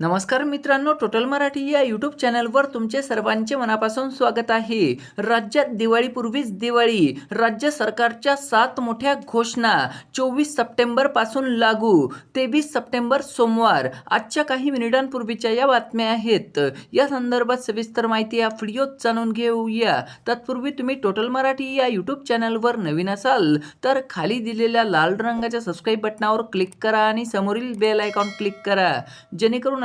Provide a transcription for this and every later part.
नमस्कार मित्रांनो टोटल मराठी या यूट्यूब चॅनलवर तुमचे सर्वांचे मनापासून स्वागत आहे. राज्यात दिवाळीपूर्वीच दिवाळी राज्य सरकारच्या सात मोठ्या घोषणा चोवीस सप्टेंबरपासून लागू तेवीस सप्टेंबर सोमवार आजच्या काही मिनिटांपूर्वीच्या या बातम्या आहेत. या संदर्भात सविस्तर माहिती या व्हिडिओत जाणून घेऊया. तत्पूर्वी तुम्ही टोटल मराठी या यूट्यूब चॅनलवर नवीन असाल तर खाली दिलेल्या लाल रंगाच्या सबस्क्राईब बटनावर क्लिक करा आणि समोरील बेल आयकॉन क्लिक करा. जेणेकरून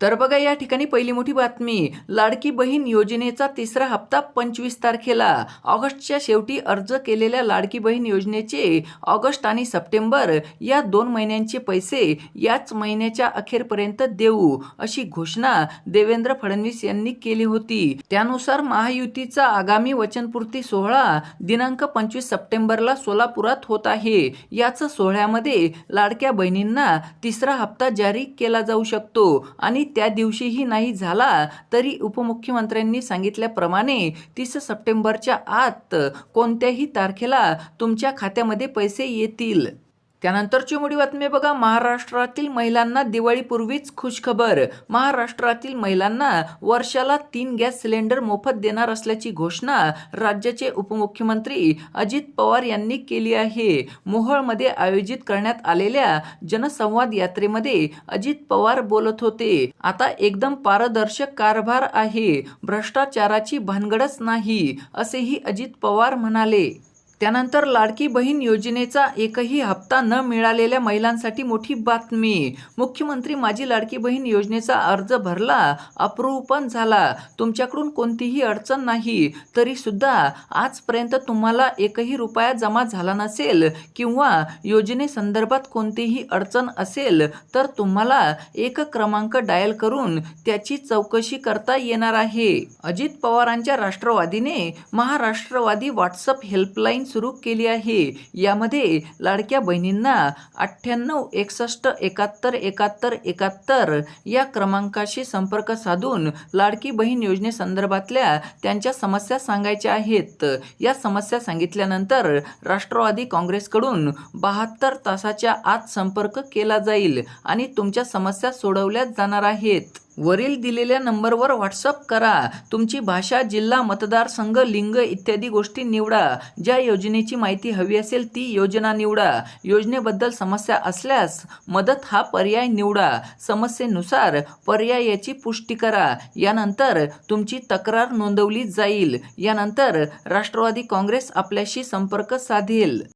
तर बघा या ठिकाणी पहिली मोठी बातमी. लाडकी बहीण योजनेचा तिसरा हप्ता पंचवीस तारखेला. ऑगस्टच्या शेवटी अर्ज केलेल्या लाडकी बहीण योजनेचे ऑगस्ट आणि सप्टेंबर या दोन महिन्यांचे पैसे याच महिन्याच्या अखेरपर्यंत देऊ अशी घोषणा देवेंद्र फडणवीस यांनी केली होती. त्यानुसार महायुतीचा आगामी वचनपूर्ती सोहळा दिनांक पंचवीस सप्टेंबरला सोलापुरात होत आहे. याच सोहळ्यामध्ये लाडक्या बहिणींना तिसरा हप्ता जारी केला जाऊ शकतो आणि त्या दिवशीही नाही झाला तरी उपमुख्यमंत्र्यांनी सांगितल्याप्रमाणे तीस सप्टेंबरच्या आत कोणत्याही तारखेला तुमच्या खात्यामध्ये पैसे येतील. त्यानंतरची मोठी बातमी बघा. महाराष्ट्रातील महिलांना दिवाळीपूर्वीच खुशखबर. महाराष्ट्रातील महिलांना वर्षाला तीन गॅस सिलेंडर मोफत देणार असल्याची घोषणा राज्याचे उपमुख्यमंत्री अजित पवार यांनी केली आहे. मोहोळमध्ये आयोजित करण्यात आलेल्या जनसंवाद यात्रेमध्ये अजित पवार बोलत होते. आता एकदम पारदर्शक कारभार आहे. भ्रष्टाचाराची भानगडच नाही असेही अजित पवार म्हणाले. त्यानंतर लाडकी बहीण योजनेचा एकही हप्ता न मिळालेल्या महिलांसाठी मोठी बातमी. मुख्यमंत्री माझी लाडकी बहीण योजनेचा अर्ज भरला अप्रूव्ह पण झाला. तुमच्याकडून कोणतीही अडचण नाही तरी सुद्धा आजपर्यंत तुम्हाला एकही रुपया जमा झाला नसेल किंवा योजनेसंदर्भात कोणतीही अडचण असेल तर तुम्हाला एक क्रमांक डायल करून त्याची चौकशी करता येणार आहे. अजित पवारांच्या राष्ट्रवादीने महाराष्ट्रवादी व्हॉट्सअप हेल्पलाईन सुरू केली आहे. यामध्ये लाडक्या बहिणींना अठ्ठ्याण्णव एकसष्ट एकाहत्तर एकाहत्तर एकाहत्तर या क्रमांकाशी संपर्क साधून लाडकी बहीण योजनेसंदर्भातल्या त्यांच्या समस्या सांगायच्या आहेत. या समस्या सांगितल्यानंतर राष्ट्रवादी काँग्रेसकडून बहात्तर तासाच्या आत संपर्क केला जाईल आणि तुमच्या समस्या सोडवल्या जाणार आहेत. वरील दिलेल्या नंबरवर व्हॉट्सअप करा. तुमची भाषा जिल्हा मतदारसंघ लिंग इत्यादी गोष्टी निवडा. ज्या योजनेची माहिती हवी असेल ती योजना निवडा. योजनेबद्दल समस्या असल्यास मदत हा पर्याय निवडा. समस्येनुसार पर्यायाची पुष्टी करा. यानंतर तुमची तक्रार नोंदवली जाईल. यानंतर राष्ट्रवादी काँग्रेस आपल्याशी संपर्क साधेल.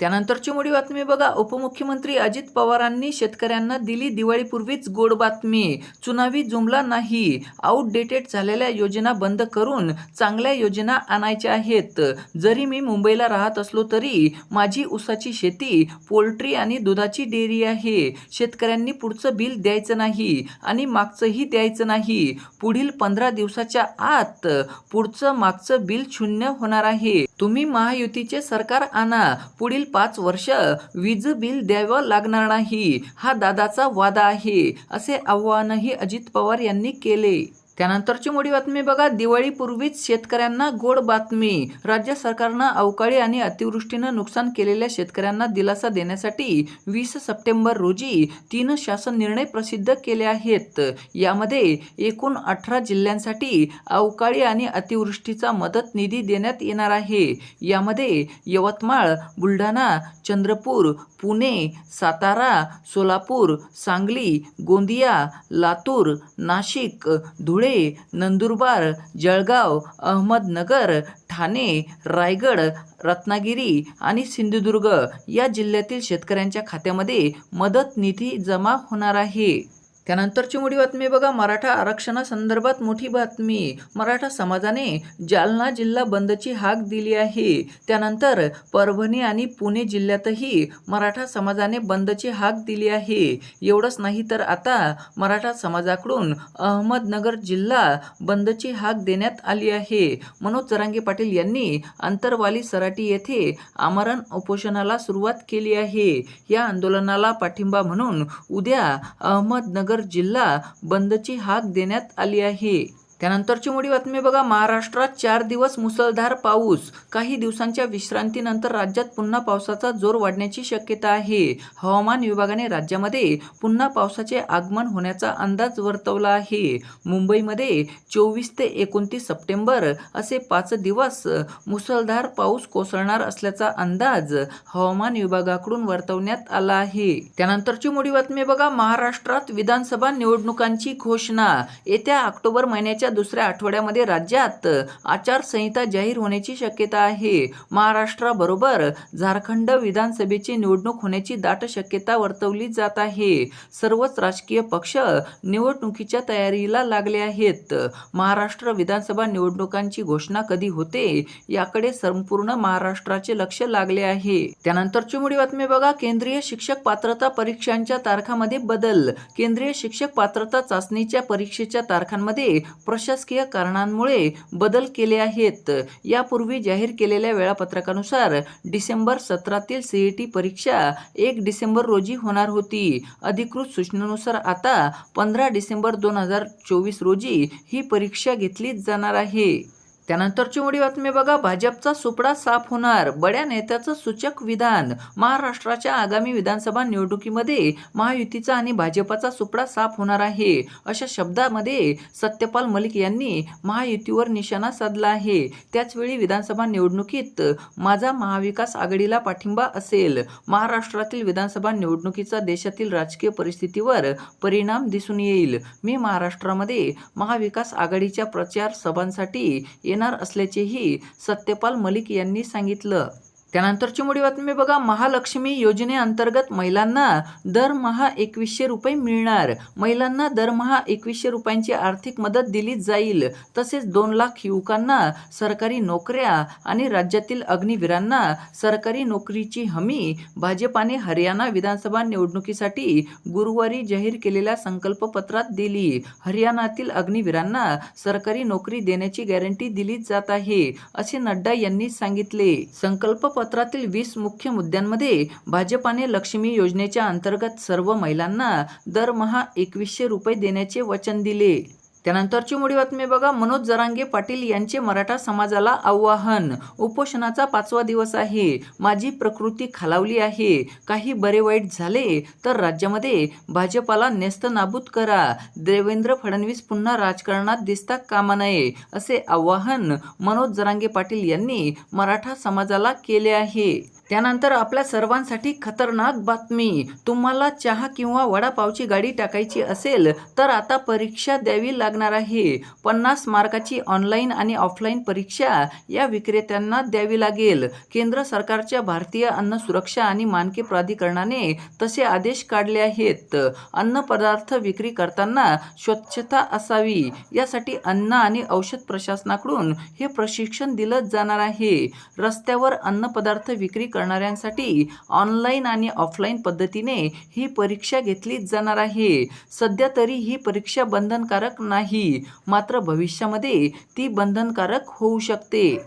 त्यानंतरची मोठी बातमी बघा. उपमुख्यमंत्री अजित पवारांनी शेतकऱ्यांना दिली दिवाळीपूर्वीच गोड बातमी. चुनावी जुमला नाही. आउटडेटेड झालेल्या योजना बंद करून चांगल्या योजना आणायच्या आहेत. जरी मी मुंबईला राहत असलो तरी माझी ऊसाची शेती पोल्ट्री आणि दुधाची डेअरी आहे. शेतकऱ्यांनी पुढचं बिल द्यायचं नाही आणि मागचंही द्यायचं नाही. पुढील पंधरा दिवसाच्या आत पुढचं मागचं बिल शून्य होणार आहे. तुम्ही महायुतीचे सरकार आणा. पुढील पाच वर्ष वीज बिल द्यावं लागणार नाही. हा दादाचा वादा आहे असे आव्हानही अजित पवार यांनी केले. त्यानंतरची मोठी बातमी बघा. दिवाळीपूर्वीच शेतकऱ्यांना गोड बातमी. राज्य सरकारनं अवकाळी आणि अतिवृष्टीनं नुकसान केलेल्या शेतकऱ्यांना दिलासा देण्यासाठी वीस सप्टेंबर रोजी तीन शासन निर्णय प्रसिद्ध केले आहेत. यामध्ये एकूण अठरा जिल्ह्यांसाठी अवकाळी आणि अतिवृष्टीचा मदत निधी देण्यात येणार आहे. यामध्ये यवतमाळ बुलढाणा चंद्रपूर पुणे सातारा सोलापूर सांगली गोंदिया लातूर नाशिक धुळे नंदुरबार जळगाव अहमदनगर ठाणे रायगड रत्नागिरी आणि सिंधुदुर्ग या जिल्ह्यातील शेतकऱ्यांच्या खात्यामध्ये मदत निधी जमा होणार आहे. त्यानंतरची मोठी बातमी बघा मराठा आरक्षणासंदर्भात मोठी बातमी. मराठा समाजाने जालना जिल्हा बंदची हाक दिली आहे. त्यानंतर परभणी आणि पुणे जिल्ह्यातही मराठा समाजाने बंदची हाक दिली आहे. एवढंच नाही तर आता मराठा समाजाकडून अहमदनगर जिल्हा बंदची हाक देण्यात आली आहे. मनोज जरांगे पाटील यांनी अंतरवाली सराटी येथे आमरण उपोषणाला सुरुवात केली आहे. या आंदोलनाला पाठिंबा म्हणून उद्या अहमदनगर जिल्हा बंदची हाक देण्यात आली आहे. त्यानंतरची मोठी बातमी बघा. महाराष्ट्रात चार दिवस मुसळधार पाऊस. काही दिवसांच्या विश्रांतीनंतर राज्यात पुन्हा पावसाचा जोर वाढण्याची शक्यता आहे. हवामान विभागाने राज्यामध्ये पुन्हा पावसाचे आगमन होण्याचा अंदाज वर्तवला आहे. मुंबईमध्ये चोवीस ते एकोणतीस सप्टेंबर असे पाच दिवस मुसळधार पाऊस कोसळणार असल्याचा अंदाज हवामान विभागाकडून वर्तवण्यात आला आहे. त्यानंतरची मोठी बातमी बघा. महाराष्ट्रात विधानसभा निवडणुकांची घोषणा. येत्या ऑक्टोबर महिन्याच्या दुसऱ्या आठवड्यामध्ये राज्यात आचारसंहिता जाहीर होण्याची शक्यता आहे. महाराष्ट्राबरोबर झारखंड विधानसभेची निवडणूक होण्याची दाट शक्यता वर्तवली जात आहे. सर्वच राजकीय पक्ष निवडणुकीच्या तयारीला लागले आहेत. महाराष्ट्र विधानसभा निवडणुकांची घोषणा कधी होते याकडे संपूर्ण महाराष्ट्राचे लक्ष लागले आहे. त्यानंतर चुमडी बातमी बघा. केंद्रीय शिक्षक पात्रता परीक्षांच्या तारखामध्ये बदल. केंद्रीय शिक्षक पात्रता चाचणीच्या परीक्षेच्या तारखांमध्ये प्रशासकीय कारणांमुळे बदल केले आहेत. यापूर्वी जाहीर केलेल्या वेळापत्रकानुसार डिसेंबर सतरातील सीईटी परीक्षा एक डिसेंबर रोजी होणार होती. अधिकृत सूचनेनुसार आता पंधरा डिसेंबर दोन हजार चोवीस रोजी ही परीक्षा घेतली जाणार आहे. त्यानंतरची मोठी बातमी बघा भाजपचा सुपडा साफ होणार. बड्या नेत्याचं सूचक विधान. महाराष्ट्राच्या आगामी विधानसभा निवडणुकीमध्ये महायुतीचा आणि भाजपाचा सुपडा साफ होणार आहे. अशा शब्दामध्ये सत्यपाल मलिक यांनी महायुतीवर निशाणा साधला आहे. त्याचवेळी विधानसभा निवडणुकीत माझा महाविकास आघाडीला पाठिंबा असेल. महाराष्ट्रातील विधानसभा निवडणुकीचा देशातील राजकीय परिस्थितीवर परिणाम दिसून येईल. मी महाराष्ट्रामध्ये महाविकास आघाडीच्या प्रचार सभांसाठी येणार असल्याचेही सत्यपाल मलिक यांनी सांगितलं. त्यानंतरची मोठी बातमी बघा. महालक्ष्मी योजनेअंतर्गत महिलांना दरमहा एकवीसशे रुपये मिळणार. महिलांना दरमहा एकवीसशे रुपयांची आर्थिक मदत दिली जाईल. तसेच दोन लाख युवकांना सरकारी नोकऱ्या आणि राज्यातील अग्निवीरांना सरकारी नोकरीची हमी भाजपाने हरियाणा विधानसभा निवडणुकीसाठी गुरुवारी जाहीर केलेल्या संकल्पपत्रात दिली. हरियाणातील अग्निवीरांना सरकारी नोकरी देण्याची गॅरंटी दिली जात आहे असे नड्डा यांनी सांगितले. संकल्प पत्रातील वीस मुख्य मुद्द्यांमध्ये भाजपाने लक्ष्मी योजनेच्या अंतर्गत सर्व महिलांना दरमहा एकवीसशे रुपये देण्याचे वचन दिले. त्यानंतरची मोठी बातमी बघा. मनोज जरांगे पाटील यांचे मराठा समाजाला आव्हान. उपोषणाचा पाचवा दिवस आहे. माझी प्रकृती खालावली आहे. काही बरे वाईट झाले तर राज्यामध्ये भाजपाला नेस्तनाबूत करा. देवेंद्र फडणवीस पुन्हा राजकारणात दिसता कामा नये असे आवाहन मनोज जरांगे पाटील यांनी मराठा समाजाला केले आहे. त्यानंतर आपल्या सर्वांसाठी खतरनाक बातमी. तुम्हाला चहा किंवा वडापावची गाडी टाकायची असेल तर आता परीक्षा द्यावी लागणार आहे. पन्नास मार्काची ऑनलाईन आणि ऑफलाईन परीक्षा या विक्रेत्यांना द्यावी लागेल. केंद्र सरकारच्या भारतीय अन्न सुरक्षा आणि मानके प्राधिकरणाने तसे आदेश काढले आहेत. अन्न पदार्थ विक्री करताना स्वच्छता असावी. यासाठी अन्न आणि औषध प्रशासनाकडून हे प्रशिक्षण दिलं जाणार आहे. रस्त्यावर अन्न पदार्थ विक्री करणाऱ्यांसाठी ऑनलाईन आणि ऑफलाईन पद्धतीने ही परीक्षा घेतलीच जाणार आहे. सध्या तरी ही परीक्षा बंधनकारक नाही मात्र भविष्यामध्ये ती बंधनकारक होऊ शकते.